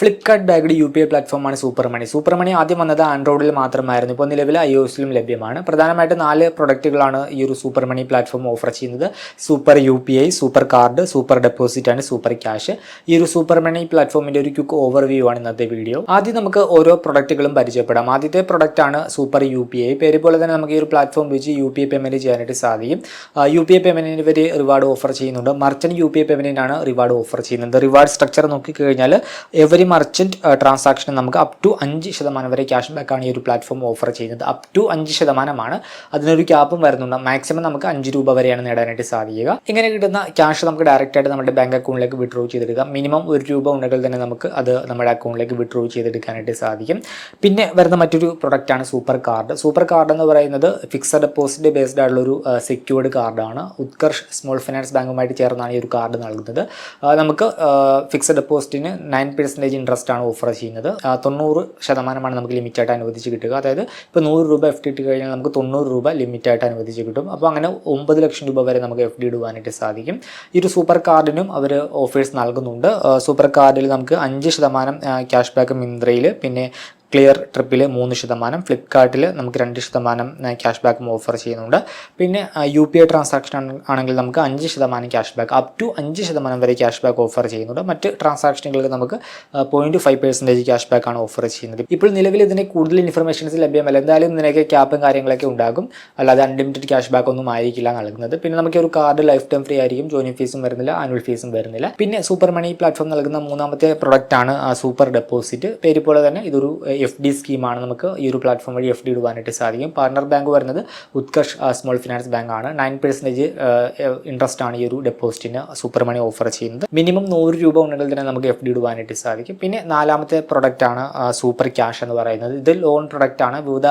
Flipkart backed U P I പ്ലാറ്റ്ഫോമാണ് super money super money ആദ്യം വന്നത് ആൻഡ്രോയിഡിൽ മാത്രമായിരുന്നു. ഇപ്പോൾ നിലവിൽ ഐ ഒ എസിലും ലഭ്യമാണ്. പ്രധാനമായിട്ട് നാല് പ്രൊഡക്റ്റുകളാണ് ഈ ഒരു സൂപ്പർ മണി പ്ലാറ്റ്ഫോം ഓഫർ ചെയ്യുന്നത്. Super U P I super card super deposit and super cash ഈ ഒരു സൂപ്പർ മണി പ്ലാറ്റ്ഫോമിന്റെ ഒരു ക്യുക്ക് ഓവർവ്യൂ ആണ് ഇന്നത്തെ വീഡിയോ ആദ്യം നമുക്ക് ഓരോ പ്രൊഡക്റ്റുകളും പരിചയപ്പെടാം. ആദ്യത്തെ പ്രൊഡക്റ്റ് ആണ് സൂപ്പർ യു പി ഐ പേര് പോലെ തന്നെ നമുക്ക് ഈ ഒരു പ്ലാറ്റ്ഫോം ഉപയോഗിച്ച് യു പി ഐ പേയ്മെന്റ് ചെയ്യാനായിട്ട് സാധിക്കും. യു പി ഐ പേയ്മെന്റിന് ഇവർ റിവാർഡ് ഓഫർ ചെയ്യുന്നുണ്ട്. മർച്ചന്റ് യു പി ഐ പേയ്മെന്റിനാണ് റിവാർഡ് ഓഫർ ചെയ്യുന്നത്. റിവാർഡ് സ്ട്രക്ചർ നോക്കിക്കഴിഞ്ഞാൽ എവറി മർച്ചന്റ് ട്രാൻസാക്ഷന് നമുക്ക് അപ് ടു അഞ്ച് ശതമാനം വരെ ക്യാഷ് ബാക്കാണ് ഈ ഒരു പ്ലാറ്റ്ഫോം ഓഫർ ചെയ്യുന്നത്. അപ് ടു അഞ്ച് ശതമാനമാണ്. അതിനൊരു ക്യാപ്പും വരുന്നുണ്ട്. മാക്സിമം നമുക്ക് അഞ്ച് രൂപ വരെയാണ് നേടാനായിട്ട് സാധിക്കുക. ഇങ്ങനെ കിട്ടുന്ന ക്യാഷ് നമുക്ക് ഡയറക്റ്റ് ആയിട്ട് നമ്മുടെ ബാങ്ക് അക്കൗണ്ടിലേക്ക് വിഡ്രോ ചെയ്തെടുക്കാം. മിനിമം ഒരു രൂപ ഉണ്ടെങ്കിൽ തന്നെ നമുക്ക് അത് നമ്മുടെ അക്കൗണ്ടിലേക്ക് വിഡ്രോ ചെയ്തെടുക്കാനായിട്ട് സാധിക്കും. പിന്നെ വരുന്ന മറ്റൊരു പ്രൊഡക്റ്റാണ് സൂപ്പർ കാർഡ് സൂപ്പർ കാർഡ് എന്ന് പറയുന്നത് ഫിക്സഡ് ഡെപ്പോസിറ്റ് ബേസ്ഡ് ആയിട്ടുള്ള ഒരു സെക്യൂർഡ് കാർഡാണ് ഉത്കർഷ് സ്മോൾ ഫിനാൻസ് ബാങ്കുമായിട്ട് ചേർന്നാണ് ഈ ഒരു കാർഡ് നൽകുന്നത്. നമുക്ക് ഫിക്സഡ് ഡെപ്പോസിറ്റിന് നയൻ പെർസെന്റേജ് ഇൻട്രസ്റ്റ് ആണ് ഓഫർ ചെയ്യുന്നത്. തൊണ്ണൂറ് ശതമാനമാണ് നമുക്ക് ലിമിറ്റായിട്ട് അനുവദിച്ച് കിട്ടുക. അതായത് ഇപ്പോൾ നൂറ് രൂപ എഫ് ഡി ഇട്ട് കഴിഞ്ഞാൽ നമുക്ക് തൊണ്ണൂറ് രൂപ ലിമിറ്റായിട്ട് അനുവദിച്ച് കിട്ടും. അപ്പോൾ അങ്ങനെ ഒമ്പത് ലക്ഷം രൂപ വരെ നമുക്ക് എഫ് ഡി ഇടുവാനായിട്ട് സാധിക്കും. ഈ ഒരു സൂപ്പർ കാർഡിനും അവർ ഓഫേഴ്സ് നൽകുന്നുണ്ട്. സൂപ്പർ കാർഡിൽ നമുക്ക് അഞ്ച് ശതമാനം ക്യാഷ് ബാക്ക് മിന്ത്രയിൽ പിന്നെ ക്ലിയർ ട്രിപ്പിൽ മൂന്ന് ശതമാനം ഫ്ലിപ്കാർട്ടിൽ നമുക്ക് രണ്ട് ശതമാനം ക്യാഷ് ബാക്കും ഓഫർ ചെയ്യുന്നുണ്ട്. പിന്നെ യു പി ഐ ട്രാൻസാക്ഷൻ ആണെങ്കിൽ നമുക്ക് അഞ്ച് ശതമാനം ക്യാഷ് ബാക്ക് അപ് ടു അഞ്ച് ശതമാനം വരെ ക്യാഷ് ബാക്ക് ഓഫർ ചെയ്യുന്നുണ്ട്. മറ്റ് ട്രാൻസാക്ഷനുകൾക്ക് നമുക്ക് point five percentage cash back ആണ് ഓഫർ ചെയ്യുന്നത്. ഇപ്പോൾ നിലവിൽ ഇതിനെ കൂടുതൽ ഇൻഫർമേഷൻസ് ലഭ്യമല്ല. എന്തായാലും ഇതിനൊക്കെ ക്യാപ്പും കാര്യങ്ങളൊക്കെ ഉണ്ടാകും. അല്ലാതെ അൺലിമിറ്റഡ് ക്യാഷ് ബാക്ക് ഒന്നും ആയിരിക്കില്ല നൽകുന്നത്. പിന്നെ നമുക്ക് ഒരു കാർഡ് ലൈഫ് ടൈം ഫ്രീ ആയിരിക്കും. ജോയിനിങ് ഫീസും വരുന്നില്ല ആനുവൽ ഫീസും വരുന്നില്ല. പിന്നെ സൂപ്പർ മണി പ്ലാറ്റ്ഫോം നൽകുന്ന മൂന്നാമത്തെ പ്രൊഡക്റ്റ് ആണ് സൂപ്പർ ഡെപ്പോസിറ്റ് പേര് പോലെ തന്നെ ഇതൊരു എഫ് ഡി സ്കീമാണ് നമുക്ക് ഈ ഒരു പ്ലാറ്റ്ഫോം വഴി എഫ് ഡി ഇടുവാനായിട്ട് സാധിക്കും. പാർട്ണർ ബാങ്ക് വരുന്നത് ഉത്കർഷ് സ്മോൾ ഫിനാൻസ് ബാങ്ക് ആണ്. നയൻ പെർസെന്റേജ് ഇൻട്രസ്റ്റ് ആണ് ഈ ഒരു ഡെപ്പോസിറ്റിന് സൂപ്പർ മണി ഓഫർ ചെയ്യുന്നത്. മിനിമം നൂറ് രൂപ ഉണ്ടെങ്കിൽ തന്നെ നമുക്ക് എഫ് ഡി ഇടുവാനായിട്ട് സാധിക്കും. പിന്നെ നാലാമത്തെ പ്രൊഡക്റ്റ് ആണ് സൂപ്പർ ക്യാഷ് എന്ന് പറയുന്നത്. ഇത് ലോൺ പ്രൊഡക്റ്റ് ആണ്. വിവിധ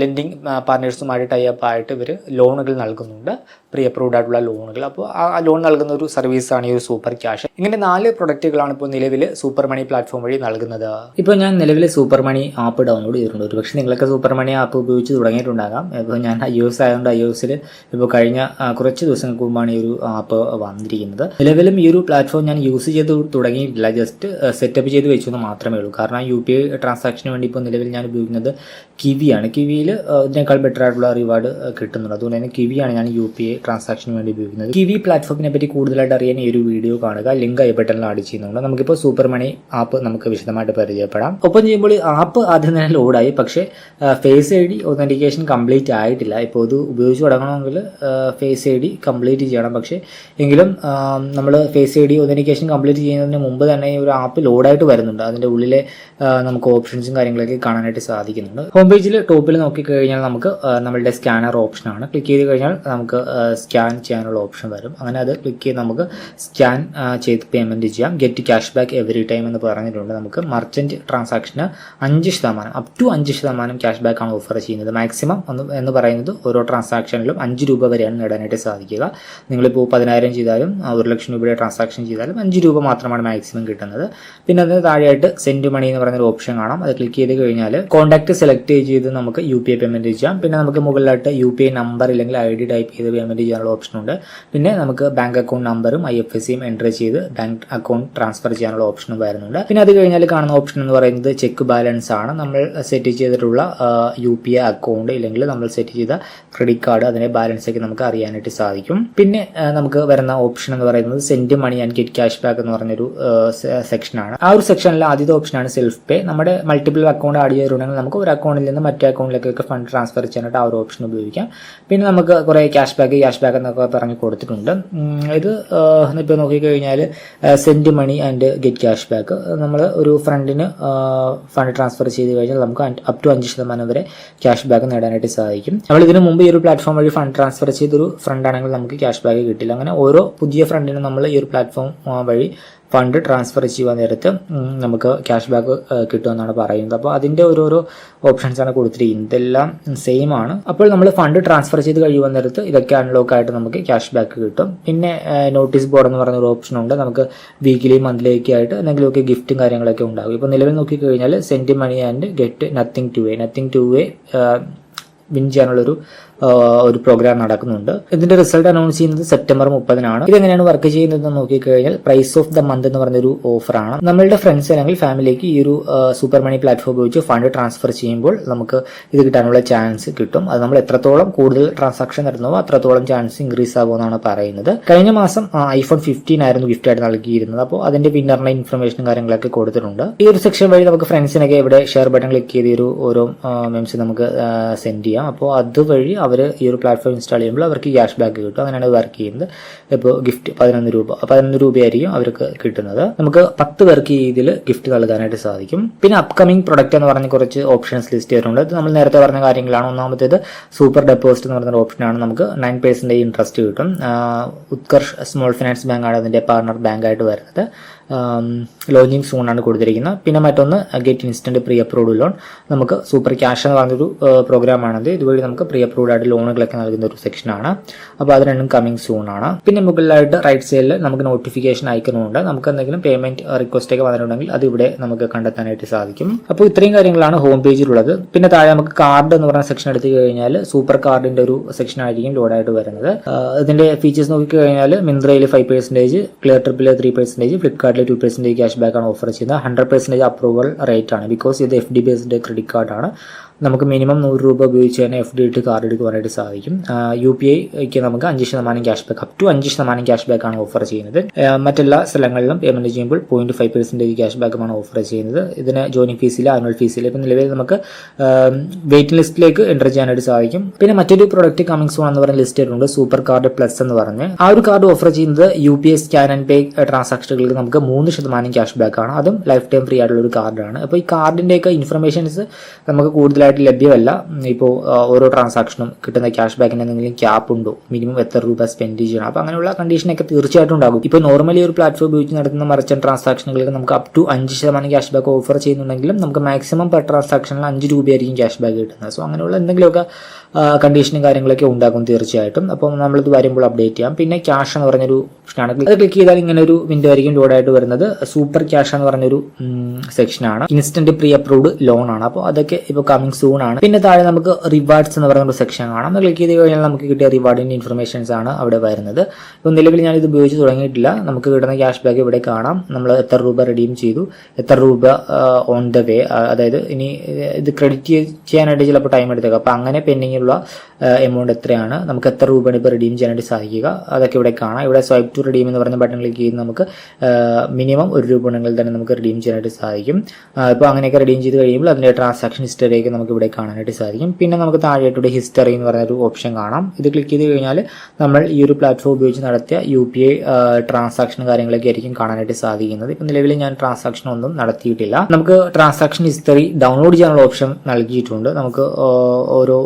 ലെൻഡിങ് പാർട്ട്നേഴ്സുമായിട്ട് ടൈപ്പ് ആയിട്ട് ഇവർ ലോണുകൾ നൽകുന്നുണ്ട്. പ്രീ അപ്രൂവ്ഡ് ആയിട്ടുള്ള ലോണുകൾ അപ്പോൾ ആ ലോൺ നൽകുന്ന ഒരു സർവീസാണ് ഈ ഒരു സൂപ്പർ ക്യാഷ് ഇങ്ങനെ നാല് പ്രൊഡക്റ്റുകളാണ് ഇപ്പോൾ നിലവിൽ സൂപ്പർ മണി പ്ലാറ്റ്ഫോം വഴി നൽകുന്നത്. ഇപ്പോൾ ഞാൻ നിലവിൽ സൂപ്പർ മണി ആപ്പ് ഡൗൺലോഡ് ചെയ്തിട്ടുണ്ട്. ഒരു പക്ഷേ നിങ്ങളൊക്കെ സൂപ്പർ മണി ആപ്പ് ഉപയോഗിച്ച് തുടങ്ങിയിട്ടുണ്ടാകാം. ഇപ്പോൾ ഞാൻ ഐ എസ് ആയതുകൊണ്ട് ഐ എസിൽ ഇപ്പോൾ കഴിഞ്ഞ കുറച്ച് ദിവസങ്ങൾക്ക് മുമ്പാണ് ഈ ഒരു ആപ്പ് വന്നിരിക്കുന്നത്. നിലവിലും ഈ ഒരു പ്ലാറ്റ്ഫോം ഞാൻ യൂസ് ചെയ്ത് തുടങ്ങിയിട്ടില്ല. ജസ്റ്റ് സെറ്റപ്പ് ചെയ്ത് വെച്ചു എന്ന് മാത്രമേ ഉള്ളൂ. കാരണം യു പി ഐ ട്രാൻസാക്ഷന് വേണ്ടി ഇപ്പോൾ നിലവിൽ ഞാൻ ഉപയോഗിക്കുന്നത് കിവിയാണ് കിവിയിൽ ഇതിനേക്കാൾ ബെറ്റർ ആയിട്ടുള്ള റിവാർഡ് കിട്ടുന്നുണ്ട്. അതുകൊണ്ട് തന്നെ കിവിയാണ് ഞാൻ യു പി ഐ ട്രാൻസാക്ഷന് വേണ്ടി ഉപയോഗിക്കുന്നത്. കിവി പ്ലാറ്റ്ഫോമിനെ പറ്റി കൂടുതലായിട്ട് അറിയാൻ ഈ ഒരു വീഡിയോ കാണുക. ലിങ്ക് ഐ ബട്ടണിൽ ആഡ് ചെയ്യുന്നുണ്ട്. നമുക്കിപ്പോൾ സൂപ്പർ മണി ആപ്പ് നമുക്ക് വിശദമായിട്ട് പരിചയപ്പെടാം. ഒപ്പം ചെയ്യുമ്പോൾ ആപ്പ് ആദ്യം തന്നെ ലോഡായി പക്ഷേ face I D authentication complete ആയിട്ടില്ല. ഇപ്പോൾ ഇത് ഉപയോഗിച്ച് തുടങ്ങണമെങ്കിൽ ഫേസ് ഐ ഡി കംപ്ലീറ്റ് ചെയ്യണം. പക്ഷേ എങ്കിലും നമ്മൾ face I D authentication complete ചെയ്യുന്നതിന് മുമ്പ് തന്നെ ഈ ഒരു ആപ്പ് ലോഡായിട്ട് വരുന്നുണ്ട്. അതിന്റെ ഉള്ളിലെ നമുക്ക് ഓപ്ഷൻസും കാര്യങ്ങളൊക്കെ കാണാനായിട്ട് സാധിക്കുന്നുണ്ട്. ഹോം പേജിൽ ടോപ്പിൽ നോക്കിക്കഴിഞ്ഞാൽ നമുക്ക് നമ്മളുടെ സ്കാനർ ഓപ്ഷനാണ് ക്ലിക്ക് ചെയ്ത് കഴിഞ്ഞാൽ നമുക്ക് സ്കാൻ ചെയ്യാനുള്ള ഓപ്ഷൻ വരും. അങ്ങനെ അത് ക്ലിക്ക് ചെയ്ത് നമുക്ക് സ്കാൻ ചെയ്ത് പേയ്മെന്റ് ചെയ്യാം. Get cash back every time എന്ന് പറഞ്ഞിട്ടുണ്ട്. നമുക്ക് മർച്ചന്റ് ട്രാൻസാക്ഷന് അഞ്ച് ശതമാനം അപ് ടു അഞ്ച് ശതമാനം ക്യാഷ് ബാക്ക് ആണ് ഓഫർ ചെയ്യുന്നത്. മാക്സിമം എന്ന് പറയുന്നത് ഓരോ ട്രാൻസാക്ഷനിലും അഞ്ച് രൂപ വരെയാണ് നേടാനായിട്ട് സാധിക്കുക. നിങ്ങളിപ്പോൾ പതിനായിരം ചെയ്താലും ഒരു ലക്ഷം രൂപയുടെ ട്രാൻസാക്ഷൻ ചെയ്താലും അഞ്ച് രൂപ മാത്രമാണ് മാക്സിമം കിട്ടുന്നത്. പിന്നെ അതിന് താഴെയായിട്ട് സെൻഡ് മണി എന്ന് പറയുന്ന ഒരു ഓപ്ഷൻ കാണാം. അത് ക്ലിക്ക് ചെയ്ത് കഴിഞ്ഞാൽ കോൺടാക്ട് സെലക്ട് ചെയ്ത് നമുക്ക് യു പി ഐ പേയ്മെന്റ് ചെയ്യാം. പിന്നെ നമുക്ക് മുകളിലായിട്ട് യു പി ഐ നമ്പർ അല്ലെങ്കിൽ ഐ ഡി ടൈപ്പ് ചെയ്ത് പേയ്മെന്റ് ചെയ്യാനുള്ള ഓപ്ഷൻ ഉണ്ട്. പിന്നെ നമുക്ക് ബാങ്ക് അക്കൗണ്ട് നമ്പറും ഐ എഫ് എസ് സിയും എന്റർ ചെയ്ത് ബാങ്ക് അക്കൗണ്ട് ട്രാൻസ്ഫർ ചെയ്യാനുള്ള ഓപ്ഷനും വരുന്നുണ്ട്. പിന്നെ അത് കഴിഞ്ഞാൽ കാണുന്ന ഓപ്ഷൻ എന്ന് പറയുന്നത് ചെക്ക് ബാലൻസ് ആണ് നമ്മൾ സെറ്റ് ചെയ്തിട്ടുള്ള യു പി ഐ അക്കൗണ്ട് ഇല്ലെങ്കിൽ നമ്മൾ സെറ്റ് ചെയ്ത ക്രെഡിറ്റ് കാർഡ് അതിന്റെ ബാലൻസ് ഒക്കെ നമുക്ക് അറിയാനായിട്ട് സാധിക്കും. പിന്നെ നമുക്ക് വരുന്ന ഓപ്ഷൻ എന്ന് പറയുന്നത് send money and get cash back എന്ന് പറഞ്ഞൊരു സെക്ഷനാണ് ആ ഒരു സെക്ഷനിൽ ആദ്യത്തെ ഓപ്ഷനാണ് സെൽഫ് പേ നമ്മുടെ മൾട്ടിപ്പിൾ അക്കൗണ്ട് ആഡ് ചെയ്തിട്ടുണ്ടെങ്കിൽ നമുക്ക് ഒരു അക്കൗണ്ടിൽ നിന്ന് മറ്റേ അക്കൗണ്ടിലേക്കൊക്കെ ഫണ്ട് ട്രാൻസ്ഫർ ചെയ്യാനായിട്ട് ആ ഒരു ഓപ്ഷൻ ഉപയോഗിക്കാം. പിന്നെ നമുക്ക് കുറേ ക്യാഷ് ബാക്ക് ക്യാഷ് ബാക്ക് എന്നൊക്കെ പറഞ്ഞ് കൊടുത്തിട്ടുണ്ട്. ഇത് ഇപ്പോൾ നോക്കിക്കഴിഞ്ഞാൽ send money and get cash back നമ്മൾ ഒരു ഫ്രണ്ടിന് ഫണ്ട് ട്രാൻസ്ഫർ ചെയ്ത് കഴിഞ്ഞാൽ നമുക്ക് അപ് ടു അഞ്ച് ശതമാനം വരെ ക്യാഷ് ബാക്ക് നേടാനായിട്ട് സാധിക്കും. നമ്മൾ ഇതിനു മുമ്പ് ഈ ഒരു പ്ലാറ്റ്ഫോം വഴി ഫണ്ട് ട്രാൻസ്ഫർ ചെയ്തൊരു ഫ്രണ്ട് ആണെങ്കിൽ നമുക്ക് ക്യാഷ് ബാക്ക് കിട്ടില്ല. അങ്ങനെ ഓരോ പുതിയ ഫ്രണ്ടിനും നമ്മൾ ഈ ഒരു പ്ലാറ്റ്ഫോം വഴി ഫണ്ട് ട്രാൻസ്ഫർ ചെയ്യുക നേരത്ത് നമുക്ക് ക്യാഷ് ബാക്ക് കിട്ടുമെന്നാണ് പറയുന്നത്. അപ്പോൾ അതിന്റെ ഓരോരോ ഓപ്ഷൻസാണ് കൊടുത്തിരിക്കുന്നത്. ഇതെല്ലാം സെയിം ആണ്. അപ്പോൾ നമ്മൾ ഫണ്ട് ട്രാൻസ്ഫർ ചെയ്ത് കഴിയുവാൻ നേരത്ത് ഇതൊക്കെ അൺലോക്ക് ആയിട്ട് നമുക്ക് ക്യാഷ് ബാക്ക് കിട്ടും. പിന്നെ നോട്ടീസ് ബോർഡ് എന്ന് പറയുന്ന ഒരു ഓപ്ഷൻ ഉണ്ട്. നമുക്ക് വീക്കിലി മന്ത്ലി ഒക്കെ ആയിട്ട് എന്തെങ്കിലുമൊക്കെ ഗിഫ്റ്റും കാര്യങ്ങളൊക്കെ ഉണ്ടാകും. ഇപ്പോൾ നിലവിൽ നോക്കിക്കഴിഞ്ഞാൽ send money and get nothing to a nothing to a win ചെയ്യാനുള്ളൊരു ഒരു പ്രോഗ്രാം നടക്കുന്നുണ്ട്. ഇതിന്റെ റിസൾട്ട് അനൗൺസ് ചെയ്യുന്നത് സെപ്റ്റംബർ മുപ്പതിനാണ്. ഇതെങ്ങനെയാണ് വർക്ക് ചെയ്യുന്നത് നോക്കിക്കഴിഞ്ഞാൽ പ്രൈസ് ഓഫ് ദ മന്ത് എന്ന് പറഞ്ഞൊരു ഓഫറാണ് നമ്മളുടെ ഫ്രണ്ട്സ് അല്ലെങ്കിൽ ഫാമിലിക്ക് ഈ ഒരു സൂപ്പർ മണി പ്ലാറ്റ്ഫോം ഉപയോഗിച്ച് ഫണ്ട് ട്രാൻസ്ഫർ ചെയ്യുമ്പോൾ നമുക്ക് ഇത് കിട്ടാനുള്ള ചാൻസ് കിട്ടും. അത് നമ്മൾ എത്രത്തോളം കൂടുതൽ ട്രാൻസാക്ഷൻ നടത്തുന്നോ അത്രത്തോളം ചാൻസ് ഇൻക്രീസ് ആകുമെന്നാണ് പറയുന്നത്. കഴിഞ്ഞ മാസം ഐഫോൺ ഫിഫ്റ്റീൻ ആയിരുന്നു ഗിഫ്റ്റ് ആയിട്ട് നൽകിയിരുന്നത്. അപ്പോൾ അതിന്റെ വിന്നറിന്റെ ഇൻഫർമേഷനും കാര്യങ്ങളൊക്കെ കൊടുത്തിട്ടുണ്ട്. ഈ ഒരു സെക്ഷൻ വഴി നമുക്ക് ഫ്രണ്ട്സിനൊക്കെ ഇവിടെ ഷെയർ ബട്ടൺ ക്ലിക്ക് ചെയ്ത് ഒരു ഓരോ മെംസ് നമുക്ക് സെൻഡ് ചെയ്യാം. അപ്പോൾ അതുവഴി അവർ ഈ ഒരു പ്ലാറ്റ്ഫോം ഇൻസ്റ്റാൾ ചെയ്യുമ്പോൾ അവർക്ക് ക്യാഷ് ബാക്ക് കിട്ടും. അങ്ങനെയാണ് വർക്ക് ചെയ്യുന്നത്. ഇപ്പോൾ ഗിഫ്റ്റ് പതിനൊന്ന് രൂപ പതിനൊന്ന് രൂപയായിരിക്കും അവർക്ക് കിട്ടുന്നത്. നമുക്ക് പത്ത് പേർക്ക് ഇതിൽ ഗിഫ്റ്റ് നൽകാനായിട്ട് സാധിക്കും. പിന്നെ അപ്കമിംഗ് പ്രൊഡക്റ്റ് എന്ന് പറഞ്ഞ കുറച്ച് ഓപ്ഷൻസ് ലിസ്റ്റ് ചെയ്തിട്ടുണ്ട്. നമ്മൾ നേരത്തെ പറഞ്ഞ കാര്യങ്ങളാണ്. ഒന്നാമത്തേത് സൂപ്പർ ഡെപ്പോസിറ്റ് എന്ന് പറഞ്ഞൊരു ഓപ്ഷനാണ് നമുക്ക് നയൻ പേഴ്സന്റേജ് ഇൻട്രസ്റ്റ് കിട്ടും. ഉത്കർഷ് സ്മോൾ ഫിനാൻസ് ബാങ്കാണ് അതിന്റെ പാർട്ണർ ബാങ്കായിട്ട് വരുന്നത്. ലോഞ്ചിങ് സൂൺ ആണ് കൊടുത്തിരിക്കുന്നത്. പിന്നെ മറ്റൊന്ന് get instant pre approved loan നമുക്ക് സൂപ്പർ ക്യാഷ് എന്ന് പറഞ്ഞൊരു പ്രോഗ്രാമാണത് ഇതുവഴി നമുക്ക് പ്രീ അപ്രൂവ്ഡ് ആയിട്ട് ലോണുകളൊക്കെ നൽകുന്ന ഒരു സെക്ഷനാണ് അപ്പോൾ അത് രണ്ടും കമ്മിങ് സൂൺ ആണ്. പിന്നെ മുകളിലായിട്ട് റൈറ്റ് സൈഡിൽ നമുക്ക് നോട്ടിഫിക്കേഷൻ അയക്കുന്നുണ്ട് നമുക്ക് എന്തെങ്കിലും പേയ്മെന്റ് റിക്വസ്റ്റ് ഒക്കെ വന്നിട്ടുണ്ടെങ്കിൽ അത് ഇവിടെ നമുക്ക് കണ്ടെത്താനായിട്ട് സാധിക്കും. അപ്പോൾ ഇത്രയും കാര്യങ്ങളാണ് ഹോം പേജിലുള്ളത് പിന്നെ താഴെ നമുക്ക് കാർഡ് എന്ന് പറഞ്ഞ സെക്ഷൻ എടുത്തു കഴിഞ്ഞാൽ സൂപ്പർ കാർഡിന്റെ ഒരു സെക്ഷൻ ആയിരിക്കും ലോഡായിട്ട് വരുന്നത്. ഇതിന്റെ ഫീച്ചേഴ്സ് നോക്കി കഴിഞ്ഞാൽ മിന്ത്രയിൽ ഫൈവ് പെർസെന്റേജ് ക്ലിയർ ട്രിപ്പിൽ ത്രീ പെർസെന്റേജ് ഫ്ലിപ്കാർട്ടിൽ ടു പെർസെന്റേജ് ക്യാഷ് ബാക്ക് ആണ് ഓഫർ ചെയ്യുന്നത്. ഹൺഡ്രഡ് പെർസെന്റേജ് അപ്രൂവൽ റേറ്റ് ആണ്. ബിക്കോസ് ഇത് എഫ് ഡി ബേസ്ഡ് ക്രെഡിറ്റ് കാർഡാണ് നമുക്ക് മിനിമം നൂറ് രൂപ ഉപയോഗിച്ച് തന്നെ എഫ് ഡി ഇട്ട് കാർഡ് എടുക്കുവാനായിട്ട് സാധിക്കും. യു പി ഐക്ക് നമുക്ക് അഞ്ച് ശതമാനം ക്യാഷ് ബാക്ക് അപ് ടു അഞ്ച് ശതമാനം ക്യാഷ് ബാക്ക് ആണ് ഓഫർ ചെയ്യുന്നത്. മറ്റെല്ലാ സ്ഥലങ്ങളിലും പേയ്മെന്റ് ചെയ്യുമ്പോൾ പോയിന്റ് ഫൈവ് പെർസെന്റേജ് ക്യാഷ് ബാക്കുമാണ് ഓഫർ ചെയ്യുന്നത്. ഇതിന് ജോയിനിങ് ഫീസിൽ ആനുവൽ ഫീസിൽ ഇപ്പം നിലവിൽ നമുക്ക് വെയിറ്റിംഗ് ലിസ്റ്റിലേക്ക് എന്റർ ചെയ്യാനായിട്ട് സാധിക്കും. പിന്നെ മറ്റൊരു പ്രൊഡക്റ്റ് കമ്മിങ് സോൺ എന്ന് പറഞ്ഞ ലിസ്റ്റ് ഉണ്ട് സൂപ്പർ കാർഡ് പ്ലസ് എന്ന് പറഞ്ഞ്. ആ ഒരു കാർഡ് ഓഫർ ചെയ്യുന്നത് U P I scan and pay ട്രാൻസാക്ഷനുകൾക്ക് നമുക്ക് മൂന്ന് ശതമാനം ക്യാഷ് ബാക്ക് ആണ്. അതും ലൈഫ് ടൈം ഫ്രീ ആയിട്ടുള്ള ഒരു കാർഡാണ് അപ്പോൾ ഈ കാർഡിന്റെയൊക്കെ ഇൻഫർമേഷൻസ് നമുക്ക് കൂടുതലായിട്ട് ലഭ്യമല്ല. ഇപ്പോൾ ഓരോ ട്രാൻസാക്ഷനും കിട്ടുന്ന ക്യാഷ് ബാക്കിന് എന്തെങ്കിലും ക്യാപ്പ് ഉണ്ടോ? മിനിമം എത്ര രൂപ സ്പെൻഡ് ചെയ്യണം? അപ്പോൾ അങ്ങനെയുള്ള കണ്ടീഷനൊക്കെ തീർച്ചയായിട്ടും ഉണ്ടാകും. ഇപ്പോൾ നോർമലി ഒരു പ്ലാറ്റ്ഫോം ഉപയോഗിച്ച് നടത്തുന്ന മർച്ചന്റ് ട്രാൻസാക്ഷനുകൾക്ക് നമുക്ക് അപ് ടു അഞ്ച് ശതമാനം ക്യാഷ് ബാക്ക് ഓഫർ ചെയ്യുന്നുണ്ടെങ്കിലും നമുക്ക് മാക്സിമം പെർ ട്രാൻസാക്ഷനിൽ അഞ്ച് രൂപയായിരിക്കും ക്യാഷ് ബാക്ക് കിട്ടുന്നത്. സോ അങ്ങനെയുള്ള എന്തെങ്കിലുമൊക്കെ കണ്ടീഷനും കാര്യങ്ങളൊക്കെ ഉണ്ടാകും തീർച്ചയായിട്ടും. അപ്പോൾ നമ്മളിത് വരുമ്പോൾ അപ്ഡേറ്റ് ചെയ്യാം. പിന്നെ ക്യാഷ് എന്ന് പറഞ്ഞൊരു ഓപ്ഷനാണ് അത് ക്ലിക്ക് ചെയ്താൽ ഇങ്ങനെ ഒരു വിൻഡോ ആയിരിക്കും ലോഡായിട്ട് വരുന്നത്. സൂപ്പർ ക്യാഷ് എന്ന് പറഞ്ഞൊരു സെക്ഷനാണ് ഇൻസ്റ്റന്റ് പ്രീ അപ്രൂവ്ഡ് ലോൺ ആണ്. അപ്പോൾ അതൊക്കെ ഇപ്പോൾ കമ്മിങ് സൂൺ ആണ്. പിന്നെ താഴെ നമുക്ക് റിവാർഡ്സ് എന്ന് പറയുന്ന ഒരു സെക്ഷൻ കാണാം. ക്ലിക്ക് ചെയ്ത് കഴിഞ്ഞാൽ നമുക്ക് കിട്ടിയ റിവാർഡിന്റെ ഇൻഫർമേഷൻസ് ആണ് അവിടെ വരുന്നത്. ഇപ്പൊ നിലവിൽ ഞാൻ ഇത് ഉപയോഗിച്ച് തുടങ്ങിയിട്ടില്ല. നമുക്ക് കിട്ടുന്ന ക്യാഷ് ബാക്ക് ഇവിടെ കാണാം. നമ്മൾ എത്ര രൂപ റിഡീം ചെയ്തു. എത്ര രൂപ ഓൺ ദ വേ അതായത് ഇനി ഇത് ക്രെഡിറ്റ് ചെയ്യാനായിട്ട് ചിലപ്പോൾ ടൈം എടുത്തേക്കാം. അപ്പോൾ അങ്ങനെ പെൻഡിങ് ഉള്ള എമൗണ്ട് എത്രയാണ്? നമുക്ക് എത്ര രൂപയാണ് ഇപ്പോൾ റിഡീം ചെയ്യാനായിട്ട് സാധിക്കുക? അതൊക്കെ ഇവിടെ കാണാം. ഇവിടെ സ്വൈപ്പ് ടു റിഡീം എന്ന് പറഞ്ഞ ബട്ടൺ ക്ലിക്ക് ചെയ്ത് നമുക്ക് മിനിമം ഒരു രൂപ ഉണ്ടെങ്കിൽ തന്നെ നമുക്ക് റിഡീം ചെയ്യാനായിട്ട് സാധിക്കും. ഇപ്പോൾ അങ്ങനെയൊക്കെ റെഡീം ചെയ്ത് കഴിയുമ്പോൾ അതിന്റെ ട്രാൻസാക്ഷൻ ഹിസ്റ്ററിയൊക്കെ നമുക്ക് ഇവിടെ കാണാനായിട്ട് സാധിക്കും. പിന്നെ നമുക്ക് താഴെയായിട്ട് ഹിസ്റ്ററി എന്ന് പറഞ്ഞൊരു ഓപ്ഷൻ കാണാം. ഇത് ക്ലിക്ക് ചെയ്ത് കഴിഞ്ഞാൽ നമ്മൾ ഈ ഒരു പ്ലാറ്റ്ഫോം ഉപയോഗിച്ച് നടത്തിയ യു പി ഐ ട്രാൻസാക്ഷൻ കാര്യങ്ങളൊക്കെ ആയിരിക്കും കാണാനായിട്ട് സാധിക്കുന്നത്. ഇപ്പം നിലവിൽ ഞാൻ ട്രാൻസാക്ഷൻ ഒന്നും നടത്തിയിട്ടില്ല. നമുക്ക് ട്രാൻസാക്ഷൻ ഹിസ്റ്ററി ഡൗൺലോഡ് ചെയ്യാനുള്ള ഓപ്ഷൻ നൽകിയിട്ടുണ്ട്. നമുക്ക് ഓരോ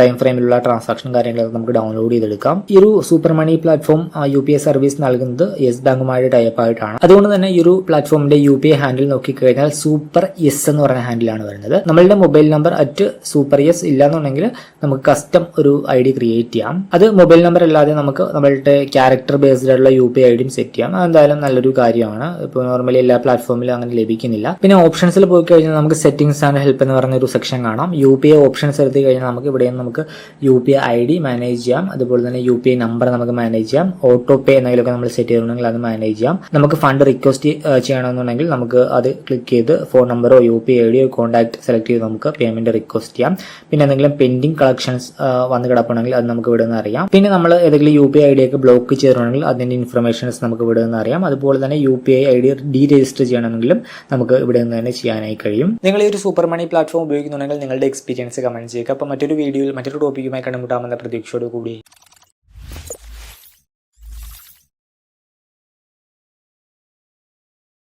ടൈം ഫ്രെയിമിലുള്ള ട്രാൻസാക്ഷൻ കാര്യങ്ങളൊക്കെ നമുക്ക് ഡൗൺലോഡ് ചെയ്തെടുക്കാം. ഈ ഒരു super money platform U P I service നൽകുന്നത് യെസ് ബാങ്കുമായിട്ട് ടൈപ്പ് ആയിട്ടാണ്. അതുകൊണ്ട് തന്നെ ഈ ഒരു പ്ലാറ്റ്ഫോമിന്റെ യു പി ഐ ഹാൻഡിൽ നോക്കിക്കഴിഞ്ഞാൽ സൂപ്പർ യെസ് എന്ന് പറയുന്ന ഹാൻഡിലാണ് വരുന്നത്. നമ്മളുടെ mobile number at super yes ഇല്ലാന്നുണ്ടെങ്കിൽ നമുക്ക് കസ്റ്റം ഒരു ഐ ഡി ക്രിയേറ്റ് ചെയ്യാം. അത് മൊബൈൽ നമ്പർ അല്ലാതെ നമുക്ക് നമ്മളുടെ ക്യാരക്ടർ ബേസ്ഡ് ആയിട്ടുള്ള യു പി ഐ ഡിയും സെറ്റ് ചെയ്യാം. അതെന്തായാലും നല്ലൊരു കാര്യമാണ്. ഇപ്പോൾ നോർമലി എല്ലാ പ്ലാറ്റ്ഫോമിലും അങ്ങനെ ലഭിക്കുന്നില്ല. പിന്നെ ഓപ്ഷൻസിൽ പോയി കഴിഞ്ഞാൽ നമുക്ക് സെറ്റിംഗ്സ് ആൻഡ് ഹെൽപ്പ് എന്ന് പറഞ്ഞ ഒരു സെക്ഷൻ കാണാം. യു പി ഐ ഓപ്ഷൻസ് എടുത്ത് കഴിഞ്ഞാൽ നമുക്ക് ഇവിടെ നമുക്ക് U P I D manage ചെയ്യാം. അതുപോലെ തന്നെ യു പി ഐ നമ്പർ നമുക്ക് മാനേജ് ചെയ്യാം. ഓട്ടോ പേ എന്തെങ്കിലുമൊക്കെ നമ്മൾ സെറ്റ് ചെയ്തിട്ടുണ്ടെങ്കിൽ അത് മാനേജ് ചെയ്യാം. നമുക്ക് ഫണ്ട് റിക്വസ്റ്റ് ചെയ്യണമെന്നുണ്ടെങ്കിൽ നമുക്ക് അത് ക്ലിക്ക് ചെയ്ത് ഫോൺ നമ്പറോ യു പി ഐ ഡിയോ കോൺടാക്ട് സെലക്ട് ചെയ്ത് നമുക്ക് പേയ്മെന്റ് റിക്വസ്റ്റ് ചെയ്യാം. പിന്നെ എന്തെങ്കിലും പെൻഡിങ് കളക്ഷൻസ് വന്ന് കിടപ്പുണ്ടെങ്കിൽ അത് നമുക്ക് ഇവിടെ നിന്ന് അറിയാം. പിന്നെ നമ്മൾ ഏതെങ്കിലും യു പി ഐ ഡി ഒക്കെ ബ്ലോക്ക് ചെയ്തിട്ടുണ്ടെങ്കിൽ അതിന്റെ ഇൻഫർമേഷൻസ് നമുക്ക് ഇവിടെ നിന്ന് അറിയാം. അതുപോലെ തന്നെ U P I I D deregister ചെയ്യണമെങ്കിലും നമുക്ക് ഇവിടെ നിന്ന് തന്നെ ചെയ്യാനായി കഴിയും. നിങ്ങൾ ഈ ഒരു സൂപ്പർ മണി പ്ലാറ്റ്ഫോം ഉപയോഗിക്കുന്നുണ്ടെങ്കിൽ നിങ്ങളുടെ എക്സ്പീരിയൻസ് കമന്റ് ചെയ്യുക. അപ്പോൾ മറ്റൊരു വീഡിയോയിൽ മറ്റൊരു ടോപ്പിക്കുമായി കണ്ടുമുട്ടാമെന്ന പ്രതീക്ഷയോട് കൂടി